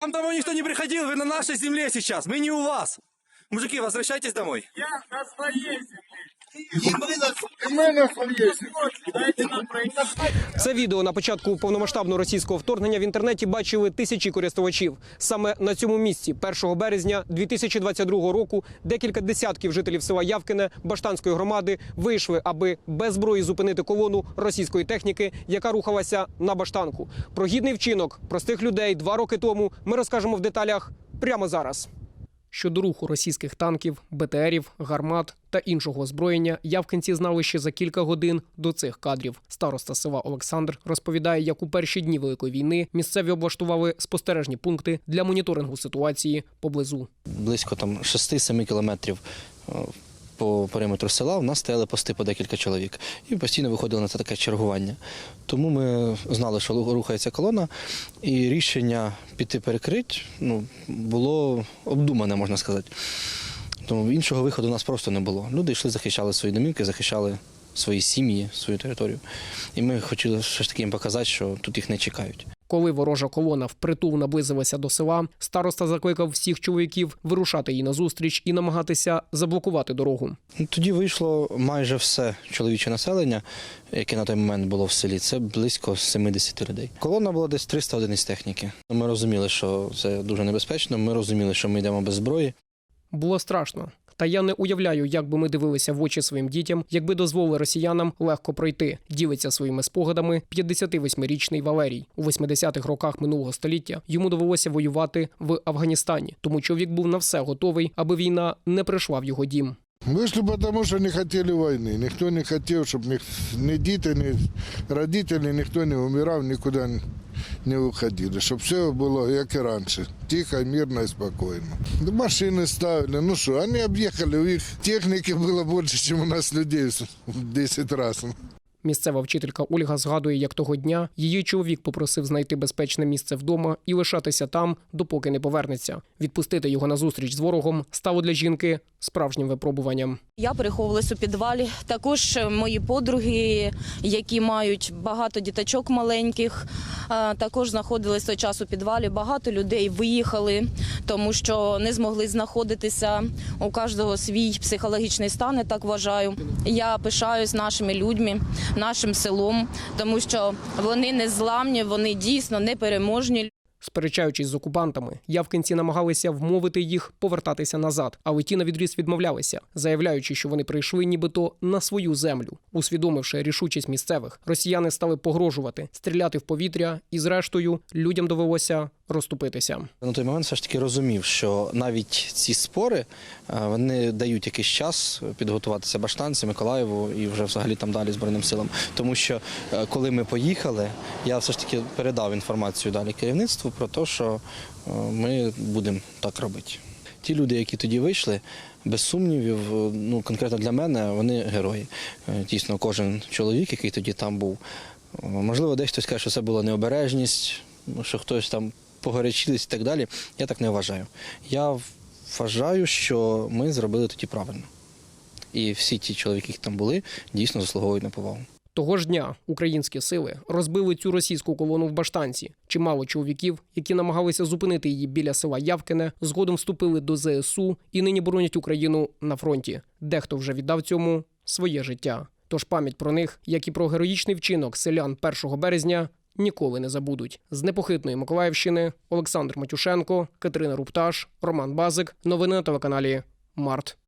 Вам домой никто не приходил, вы на нашей земле сейчас, мы не у вас. Мужики, возвращайтесь домой. Я на своей земле. Це відео на початку повномасштабного російського вторгнення в інтернеті бачили тисячі користувачів. Саме на цьому місці, 1 березня 2022 року, декілька десятків жителів села Явкине Баштанської громади вийшли, аби без зброї зупинити колону російської техніки, яка рухалася на баштанку. Про гідний вчинок простих людей два роки тому ми розкажемо в деталях прямо зараз. Щодо руху російських танків, БТРів, гармат та іншого озброєння, явкинці знали ще за кілька годин до цих кадрів. Староста села Олександр розповідає, як у перші дні великої війни місцеві облаштували спостережні пункти для моніторингу ситуації поблизу. близько там 6-7 кілометрів е, по периметру села в нас стояли пости по декілька чоловік і постійно виходили на це таке чергування. Тому ми знали, що рухається колона, і рішення піти перекрити ну, було обдумане, можна сказати. Тому іншого виходу у нас просто не було. Люди йшли, захищали свої домівки, захищали свої сім'ї, свою територію. І ми хотіли ж таки їм показати, що тут їх не чекають. Коли ворожа колона впритул наблизилася до села, староста закликав всіх чоловіків вирушати їй назустріч і намагатися заблокувати дорогу. Тоді вийшло майже все чоловіче населення, яке на той момент було в селі. Це близько 70 людей. Колона була десь 300 одиниць техніки. Ми розуміли, що це дуже небезпечно. Ми розуміли, що ми йдемо без зброї. Було страшно. Та я не уявляю, як би ми дивилися в очі своїм дітям, якби дозволили росіянам легко пройти. Ділиться своїми спогадами 58-річний Валерій. У 80-х роках минулого століття йому довелося воювати в Афганістані, тому чоловік був на все готовий, аби війна не прийшла в його дім. Вышли потому, что не хотели войны. Никто не хотел, чтобы ни, ни дети, ни родители, никто не умирал, никуда не уходили. Чтобы все было, как и раньше. Тихо, мирно и спокойно. Да Машины ставили. Ну что, они объехали. У них техники было больше, чем у нас людей в 10 раз. Місцева вчителька Ольга згадує, як того дня її чоловік попросив знайти безпечне місце вдома і лишатися там, допоки не повернеться. Відпустити його на зустріч з ворогом стало для жінки справжнім випробуванням. Я переховувалась у підвалі. Також мої подруги, які мають багато діточок маленьких, також знаходились той час у підвалі. Багато людей виїхали, тому що не змогли знаходитися. У кожного свій психологічний стан, я так вважаю. Я пишаюсь нашими людьми, нашим селом, тому що вони не зламні, вони дійсно непереможні. Сперечаючись з окупантами, явкинці намагалися вмовити їх повертатися назад, але ті на відріз відмовлялися, заявляючи, що вони прийшли нібито на свою землю. Усвідомивши рішучість місцевих, росіяни стали погрожувати, стріляти в повітря, і зрештою людям довелося розступитися. На той момент все ж таки розумів, що навіть ці спори е, вони дають якийсь час підготуватися Баштанці, Миколаєву і вже взагалі там далі Збройним силам. Тому що е, коли ми поїхали, я все ж таки передав інформацію далі керівництву про те, що е, ми будемо так робити. Ті люди, які тоді вийшли, без сумнівів, ну конкретно для мене, вони герої. Дійсно, кожен чоловік, який тоді там був. Можливо, десь хтось каже, що це була необережність, що хтось там погорячились і так далі. Я так не вважаю. Я вважаю, що ми зробили тоді правильно. І всі ті чоловіки, які там були, дійсно заслуговують на повагу. Того ж дня українські сили розбили цю російську колону в Баштанці. Чимало чоловіків, які намагалися зупинити її біля села Явкине, згодом вступили до ЗСУ і нині боронять Україну на фронті. Дехто вже віддав цьому своє життя. Тож пам'ять про них, як і про героїчний вчинок селян 1 березня, ніколи не забудуть. З непохитної Миколаївщини Олександр Матюшенко, Катерина Рупташ, Роман Базик. Новини на телеканалі Март.